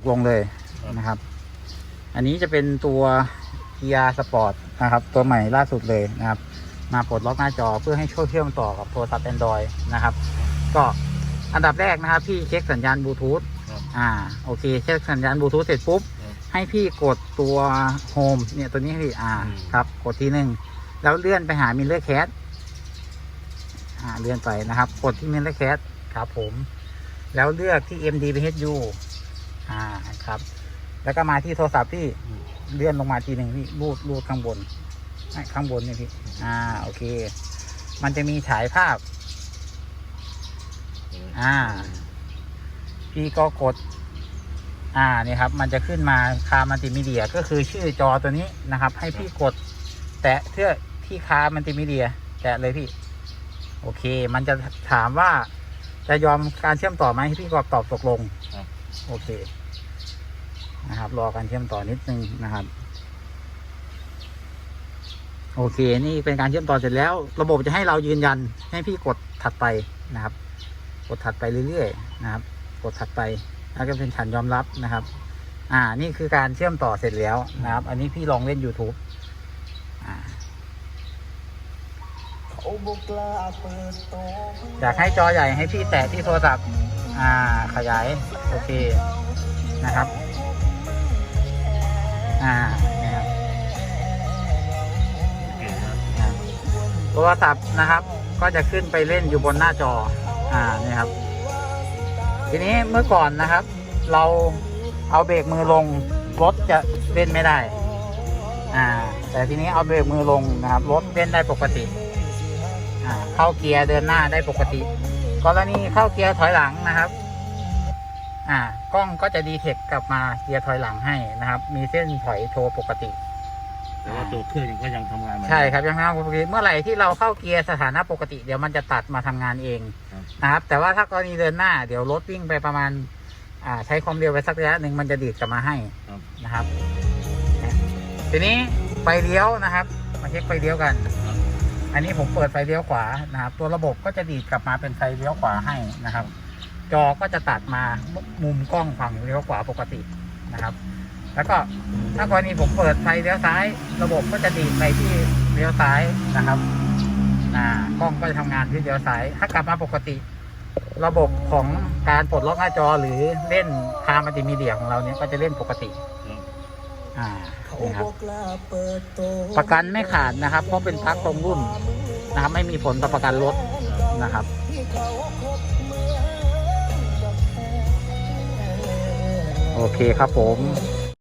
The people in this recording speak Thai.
กลงเลยนะครับ อันนี้จะเป็นตัว Kia Sport นะครับ ตัวใหม่ล่าสุดเลยนะครับ มาปลดล็อกหน้าจอเพื่อให้ช่วยเชื่อมต่อกับโทรศัพท์ Android นะครับ ก็อันดับแรกนะครับ พี่เช็คสัญญาณบลูทูธครับอ่าโอเคเช็คสัญญาณบลูทูธเสร็จปุ๊บครับให้พี่กดตัวโฮมเนี่ยตัวนี้ให้พี่อ่าอืมครับ กดทีหนึ่งแล้วเลื่อนไปหามิลเลอร์แคสอ่าเลื่อนไปนะครับ กดที่มิลเลอร์แคสครับผม แล้วเลือกที่ MDPHU อ่าครับ แล้วก็มาที่โทรศัพท์ที่อืมเลื่อนลงมาทีหนึ่งพี่รูดรูดข้างบนอะข้างบนเนี่ยพี่อ่าโอเค มันจะมีฉายภาพ อ่า พี่ก็กด อ่านี่ครับ มันจะขึ้นมาคามัลติมีเดียก็คือชื่อจอตัวนี้นะครับ ให้พี่กด แตะเพื่อที่คามัลติมีเดีย แตะเลยพี่ โอเค มันจะถามว่าจะยอมการเชื่อมต่อไหมพี่ก็ตอบตกลงครับโอเค นะครับ รอการเชื่อมต่อนิดนึงนะครับ โอเค นี่เป็นการเชื่อมต่อเสร็จแล้ว ระบบจะให้เรายืนยัน ให้พี่กดถัดไปนะครับ กดถัดไปเรื่อยๆนะครับ กดถัดไปแล้วก็เป็นฉันยอมรับนะครับ อ่า นี่คือการเชื่อมต่อเสร็จแล้วนะครับ อันนี้พี่ลองเล่น YouTube อ่าอยากให้จอใหญ่ให้พี่แตะที่โทรศัพท์ อ่า ขยาย โอเค นะครับ อ่าเนี่ยครับโอเคครับอ่าโทรศัพท์นะครับ ก็จะขึ้นไปเล่นอยู่บนหน้าจอ อ่าเนี่ยครับ ทีนี้เมื่อก่อนนะครับ เราเอาเบรกมือลงรถจะเล่นไม่ได้ อ่า แต่ทีนี้เอาเบรกมือลงนะครับรถเล่นได้ปกติ อ่า เข้าเกียร์เดินหน้าได้ปกติ กรณีเข้าเกียร์ถอยหลังนะครับ อ่ากล้องก็จะดีเทคกลับมาเกียร์ถอยหลังให้นะครับ มีเส้นถอยโชว์ปกติ แต่ว่าตัวเครื่องยังก็ยังทำงานเหมือนเดิม ใช่ครับยังทำงานปกติเมื่อไหร่ที่เราเข้าเกียร์สถานะปกติเดี๋ยวมันจะตัดมาทำงานเองครับ นะครับ แต่ว่าถ้ากรณีเดินหน้าเดี๋ยวรถวิ่งไปประมาณ อ่า ใช้ความเร็วไปสักระยะหนึ่งมันจะดีดกลับมาให้ครับ นะครับนะทีนี้ไฟเลี้ยวนะครับ มาเช็คไฟเลี้ยวกันอันนี้ผมเปิดไฟเลี้ยวขวานะครับ ตัวระบบก็จะดีดกลับมาเป็นไฟเลี้ยวขวาให้นะครับ จอก็จะตัดมามุมกล้องฝั่งเลี้ยวขวาปกตินะครับ แล้วก็ถ้ากรณีผมเปิดไฟเลี้ยวซ้าย ระบบก็จะดีดไปที่เลี้ยวซ้ายนะครับอ่ากล้องก็จะทำงานที่เลี้ยวซ้าย ถ้ากลับมาปกติ ระบบของการปลดล็อกหน้าจอหรือเล่นคามัลติมีเดียของเราเนี่ยก็จะเล่นปกติครับอ่านี่ครับประกันไม่ขาดนะครับ เพราะเป็นปลั๊กตรงรุ่นนะครับไม่มีผลต่อประกันรถนะครับ โอเคครับผม